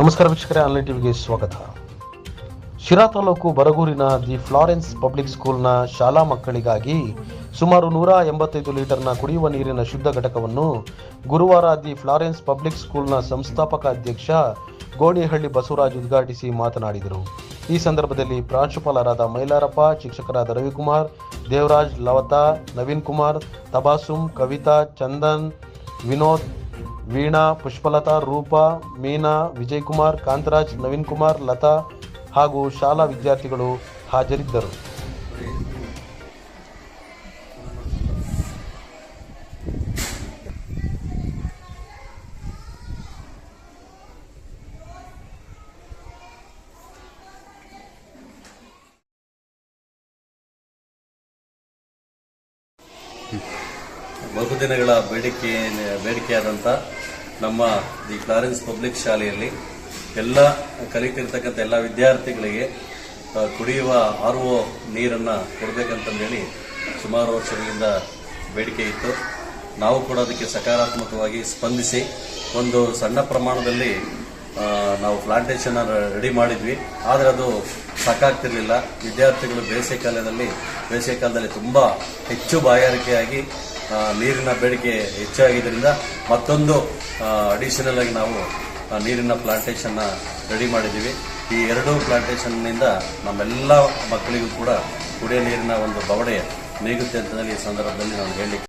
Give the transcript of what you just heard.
ನಮಸ್ಕಾರ ವೀಕ್ಷಕರೇ ಆನ್ಲೈನ್ ಟಿವಿಗೆ ಸ್ವಾಗತ. ಶಿರಾ ತಾಲೂಕು ಬರಗೂರಿನ ದಿ ಫ್ಲಾರೆನ್ಸ್ ಪಬ್ಲಿಕ್ ಸ್ಕೂಲ್ನ ಶಾಲಾ ಮಕ್ಕಳಿಗಾಗಿ ಸುಮಾರು ನೂರ ಎಂಬತ್ತೈದು ಲೀಟರ್ನ ಕುಡಿಯುವ ನೀರಿನ ಶುದ್ಧ ಘಟಕವನ್ನು ಗುರುವಾರ ದಿ ಫ್ಲಾರೆನ್ಸ್ ಪಬ್ಲಿಕ್ ಸ್ಕೂಲ್ನ ಸಂಸ್ಥಾಪಕ ಅಧ್ಯಕ್ಷ ಗೋಣಿಹಳ್ಳಿ ಬಸವರಾಜ್ ಉದ್ಘಾಟಿಸಿ ಮಾತನಾಡಿದರು. ಈ ಸಂದರ್ಭದಲ್ಲಿ ಪ್ರಾಂಶುಪಾಲರಾದ ಮೈಲಾರಪ್ಪ, ಶಿಕ್ಷಕರಾದ ರವಿಕುಮಾರ್, ದೇವರಾಜ್ ಲವತಾ, ನವೀನ್ ಕುಮಾರ್ ತಬಾಸುಮ್ ಕವಿತಾ, ಚಂದನ್, ವಿನೋದ್ ವೀಣಾ, ಪುಷ್ಪಲತಾ, ರೂಪಾ, ಮೀನಾ ವಿಜಯ್ ಕುಮಾರ್ ಕಾಂತರಾಜ್, ನವೀನ್ ಕುಮಾರ್, ಲತಾ ಹಾಗೂ ಶಾಲಾ ವಿದ್ಯಾರ್ಥಿಗಳು ಹಾಜರಿದ್ದರು. ಬಹುದಿನಗಳ ಬೇಡಿಕೆ ಬೇಡಿಕೆಯಾದಂಥ ನಮ್ಮ ದಿ ಫ್ಲಾರೆನ್ಸ್ ಪಬ್ಲಿಕ್ ಶಾಲೆಯಲ್ಲಿ ಎಲ್ಲ ಕಲಿತಿರ್ತಕ್ಕಂಥ ಎಲ್ಲ ವಿದ್ಯಾರ್ಥಿಗಳಿಗೆ ಕುಡಿಯುವ ಆರ್ ಒ ನೀರನ್ನು ಕೊಡಬೇಕಂತಂದೇಳಿ ಸುಮಾರು ವರ್ಷಗಳಿಂದ ಬೇಡಿಕೆ ಇತ್ತು. ನಾವು ಕೂಡ ಅದಕ್ಕೆ ಸಕಾರಾತ್ಮಕವಾಗಿ ಸ್ಪಂದಿಸಿ ಒಂದು ಸಣ್ಣ ಪ್ರಮಾಣದಲ್ಲಿ ನಾವು ಪ್ಲಾಂಟೇಶನ್ ರೆಡಿ ಮಾಡಿದ್ವಿ. ಆದರೆ ಅದು ಸಾಕಾಗ್ತಿರಲಿಲ್ಲ. ವಿದ್ಯಾರ್ಥಿಗಳು ಬೇಸಿಗೆ ಕಾಲದಲ್ಲಿ ಬೇಸಿಗೆ ಕಾಲದಲ್ಲಿ ತುಂಬ ಹೆಚ್ಚು ಬಾಯಾರಿಕೆಯಾಗಿ ನೀರಿನ ಬೇಡಿಕೆ ಹೆಚ್ಚಾಗಿದ್ದರಿಂದ ಮತ್ತೊಂದು ಅಡಿಷನಲ್ ಆಗಿ ನಾವು ನೀರಿನ ಪ್ಲಾಂಟೇಷನ್ನ ರೆಡಿ ಮಾಡಿದ್ದೀವಿ. ಈ ಎರಡೂ ಪ್ಲಾಂಟೇಷನ್ನಿಂದ ನಮ್ಮೆಲ್ಲ ಮಕ್ಕಳಿಗೂ ಕೂಡ ಕುಡಿಯ ನೀರಿನ ಒಂದು ಬವಡೆ ನೀಗುತ್ತೆ ಅಂತ ಈ ಸಂದರ್ಭದಲ್ಲಿ ನಾನು ಹೇಳಲಿಕ್ಕೆ